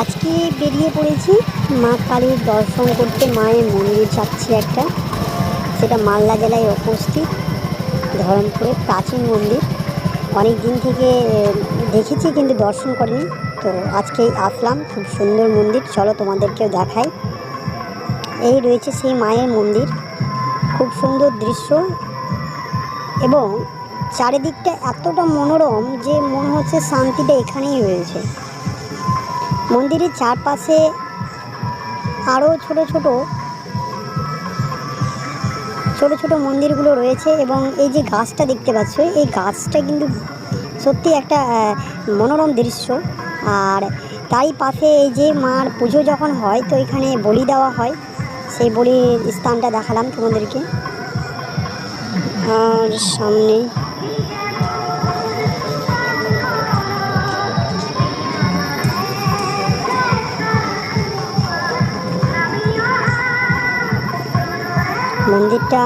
আজকে বেরিয়ে পড়েছি মা কালীর দর্শন করতে, মায়ের মন্দির যাচ্ছি একটা। সেটা মালদা জেলায় উপস্থিত ধরমপুরে প্রাচীন মন্দির। অনেক দিন থেকে দেখেছি কিন্তু দর্শন করিনি। তো আজকেই আসলাম, খুব সুন্দর মন্দির। চলো তোমাদেরকেও দেখাই। এই রয়েছে সেই মায়ের মন্দির। খুব সুন্দর দৃশ্য এবং চারিদিকটা এতটা মনোরম যে মনে হচ্ছে শান্তিটা এখানেই রয়েছে। মন্দিরের চারপাশে আরও ছোট ছোট ছোট ছোট মন্দিরগুলো রয়েছে এবং এই যে গাছটা দেখতে পাচ্ছ, এই গাছটা কিন্তু সত্যি একটা মনোরম দৃশ্য। আর তারই পাশে এই যে মার পুজো যখন হয়, তো এখানে বলি দেওয়া হয়। সেই বলির স্থানটা দেখালাম তোমাদেরকে। আর সামনে মন্দিরটা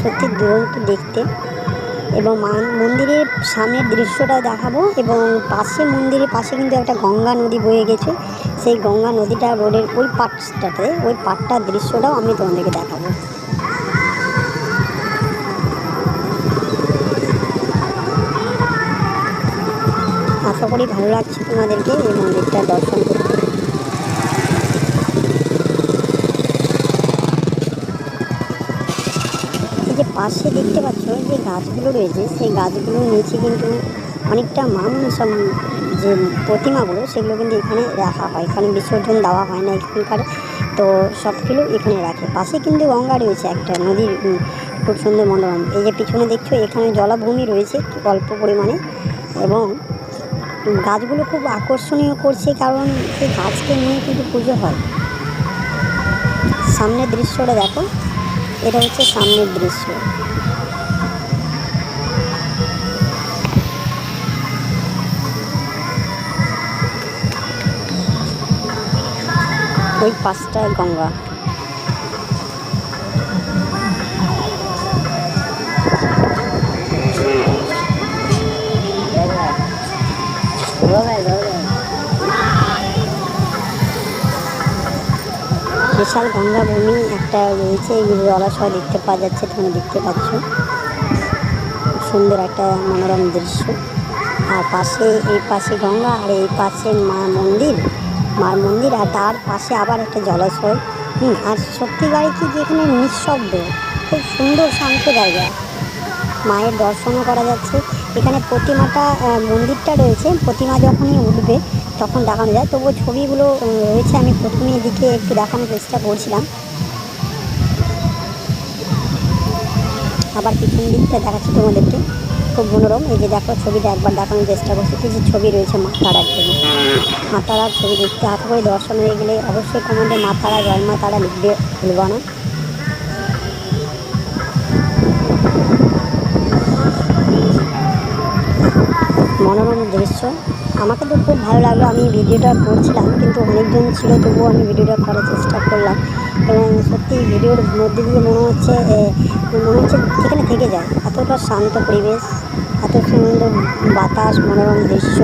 সত্যি দুরন্ত দেখতে। এবং মন্দিরের সামনের দৃশ্যটা দেখাবো এবং পাশে মন্দিরের পাশে কিন্তু একটা গঙ্গা নদী বয়ে গেছে। সেই গঙ্গা নদীটা রোডের ওই পাটটাতে, ওই পাটটার দৃশ্যটাও আমি তোমাদেরকে দেখাবো। আশা করি ভালো লাগছে তোমাদেরকে এই মন্দিরটা দর্শন করতে। পাশে দেখতে পাচ্ছ যে গাছগুলো রয়েছে, সেই গাছগুলোর নিচে কিন্তু অনেকটা মানুষ যে প্রতিমাগুলো, সেগুলো কিন্তু এখানে রাখা হয়। এখানে বিসর্জন দেওয়া হয় না এখানকার। তো সবগুলো এখানে রাখে। পাশে কিন্তু গঙ্গা রয়েছে একটা নদীর খুব সুন্দর মনোরম। এই যে পিছনে দেখছ, এখানে জলাভূমি রয়েছে অল্প পরিমাণে। এবং গাছগুলো খুব আকর্ষণীয় করছে কারণ সেই গাছকে নিয়ে কিন্তু পুজো হয়। সামনের দৃশ্যটা দেখো। এটা হচ্ছে সামনের দৃশ্য। ওই পাঁচটায় গঙ্গা। বিশাল গঙ্গা ভূমি একটা রয়েছে এই জলাশয় দেখতে পাওয়া যাচ্ছে, তুমি দেখতে পাচ্ছ। সুন্দর একটা মনোরম দৃশ্য। আর পাশে, এই পাশে গঙ্গা, আর এই পাশে মা মন্দির মার মন্দির, আর তার পাশে আবার একটা জলাশয়। হুম, আর সত্যিকারে কি যেখানে নিঃশব্দ, খুব সুন্দর শান্ত জায়গা। মায়ের দর্শনও করা যাচ্ছে। এখানে প্রতিমাটা মন্দিরটা রয়েছে, প্রতিমা যখনই উঠবে তখন দেখানো যায়। তবুও ছবিগুলো রয়েছে। আমি প্রথমে দিকে একটু দেখানোর চেষ্টা করছিলাম। আবার পিছন দিকটা দেখাচ্ছি তোমাদেরকে। খুব মনোরম। এই যে দেখো, ছবিটা একবার দেখানোর চেষ্টা করছি। কিছু ছবি রয়েছে মা তারার জন্য। মা ছবি দেখতে হাতে করে দর্শন হয়ে গেলে অবশ্যই কমেন্টে মা তারা জয় মা তারা লিখবে ভুলবা না। মনোরম দৃশ্য। আমাকে তো খুব ভালো লাগল, আমি ভিডিওটা করছিলাম, কিন্তু অনেকজন ছিল, তবুও আমি ভিডিওটা করার চেষ্টা করলাম। এবং সত্যি ভিডিওর মধ্যে দিয়ে মনে হচ্ছে মনে হচ্ছে সেখানে থেকে যায়, এতটা শান্ত পরিবেশ, এত সুন্দর বাতাস, মনোরম দৃশ্য।